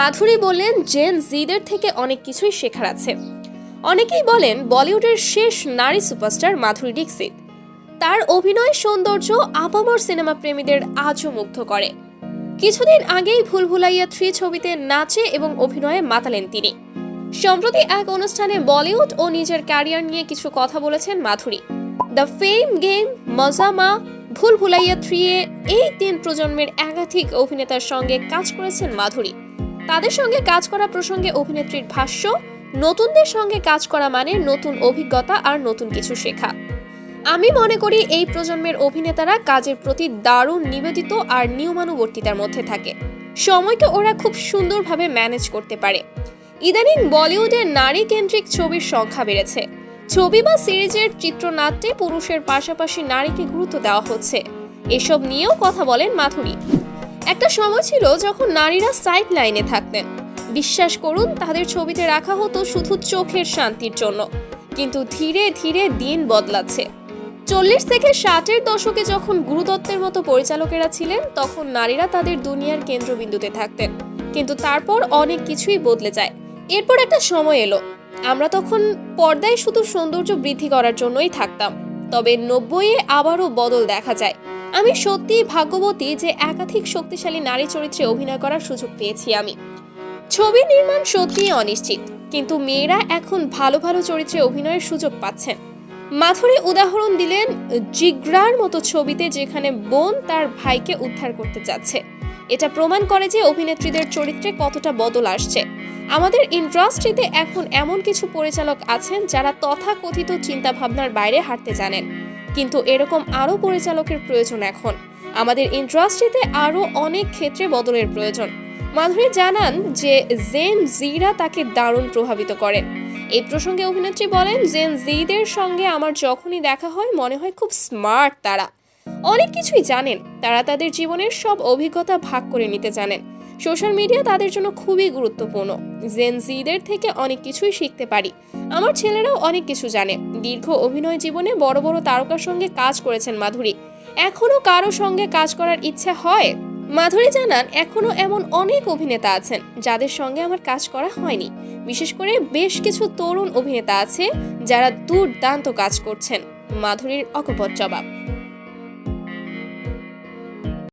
মাধুরী বললেন জেন জিদের থেকে অনেক কিছুই শেখার আছে। অনেকেই বলেন বলিউডের শেষ নারী সুপারস্টার মাধুরী দীক্ষিত। তার অভিনয় সৌন্দর্য আপামর সিনেমা প্রেমীদের আজও মুগ্ধ করে। কিছুদিন আগেই ভুলভুলাইয়া থ্রি ছবিতে নাচে এবং অভিনয়ে মাতালেন তিনি। সম্প্রতি এক অনুষ্ঠানে বলিউড ও নিজের ক্যারিয়ার নিয়ে কিছু কথা বলেছেন মাধুরী। দ্য ফেম গেম, মজামা, ভুল ভুলাইয়া থ্রি এ এই তিন প্রজন্মের একাধিক অভিনেতার সঙ্গে কাজ করেছেন মাধুরী। তাদের সঙ্গে কাজ করা প্রসঙ্গে অভিনেত্রীর ভাষ্য, নতুনদের সঙ্গে কাজ করা মানে নতুন অভিজ্ঞতা আর নতুন কিছু শেখা। আমি মনে করি এই প্রজন্মের অভিনেতারা কাজের প্রতি দারুণ নিবেদিত আর নিয়মানুবর্তিতার মধ্যে থাকে। সময়কে ওরা খুব সুন্দরভাবে ম্যানেজ করতে পারে। ইদানিং বলিউডে নারী কেন্দ্রিক ছবির সংখ্যা বেড়েছে। ছবি বা সিরিজের চিত্রনাট্যে পুরুষের পাশাপাশি নারীকে গুরুত্ব দেওয়া হচ্ছে। এসব নিয়েও কথা বলেন মাধুরী। একটা সময় ছিল যখন নারীরা সাইড লাইনে থাকতেন। বিশ্বাস করুন, তাদের ছবিতে রাখা হতো শুধু চোখের শান্তির জন্য। কিন্তু ধীরে ধীরে দিন বদলাচ্ছে। চল্লিশ থেকে ষাটের দশকে যখন গুরুদত্তের মতো পরিচালকেরা ছিলেন, তখন নারীরা তাদের দুনিয়ার কেন্দ্রবিন্দুতে থাকতেন। কিন্তু তারপর অনেক কিছুই বদলে যায়। এরপর একটা সময় এলো। আমরা তখন পর্দায় শুধু সৌন্দর্য বৃদ্ধি করার জন্যই থাকতাম। তবে নব্বইয়ে আবারও বদল দেখা যায়। আমি সত্যিই ভাগ্যবতী যে একাধিক শক্তিশালী নারী চরিত্রে অভিনয় করার সুযোগ পেয়েছি আমি। ছবি নির্মাণ সত্যিই অনিশ্চিত, কিন্তু মেয়েরা এখন ভালো ভালো চরিত্রে অভিনয়ের সুযোগ পাচ্ছেন। মাথুরি উদাহরণ দিলেন জিগ্রার মতো ছবিতে যেখানে বোন তার ভাইকে উদ্ধার করতে যাচ্ছে। এটা প্রমাণ করে যে অভিনেত্রীদের চরিত্রে কতটা বদল আসছে। আমাদের ইন্ডাস্ট্রিতে এখন এমন কিছু পরিচালক আছেন যারা তথাকথিত চিন্তাভাবনার বাইরে হাঁটতে জানেন। কিন্তু এরকম আরও পরিচালকের প্রয়োজন এখন। আমাদের ইন্ডাস্ট্রিতে আরও অনেক ক্ষেত্রে বদলের প্রয়োজন। মাধুরী জানান যে জেন জিরা তাকে দারুণ প্রভাবিত করেন। এই প্রসঙ্গে অভিনেত্রী বলেন, জেন জিদের সঙ্গে আমার যখনই দেখা হয়, মনে হয় খুব স্মার্ট তারা। অনেক কিছুই জানেন, তারা তাদের জীবনের সব অভিজ্ঞতা ভাগ করে নিতে জানেন। সোশ্যাল মিডিয়া তাদের জন্য খুবই গুরুত্বপূর্ণ। জেন জিদের থেকে অনেক কিছুই শিখতে পারি। আমার ছেলেরাও অনেক কিছু জানে। দীর্ঘ অভিনয় জীবনে বড় বড় তারকার সঙ্গে কাজ করেছেন মাধুরী। এখনও কারও সঙ্গে কাজ করার ইচ্ছা হয়? মাধুরী জানান, এখনও এমন অনেক অভিনেতা আছেন যাদের সঙ্গে আমার কাজ করা হয়নি। বিশেষ করে বেশ কিছু তরুণ অভিনেতা আছে যারা দুর্দান্ত কাজ করছেন। মাধুরীর অকপট জবাব।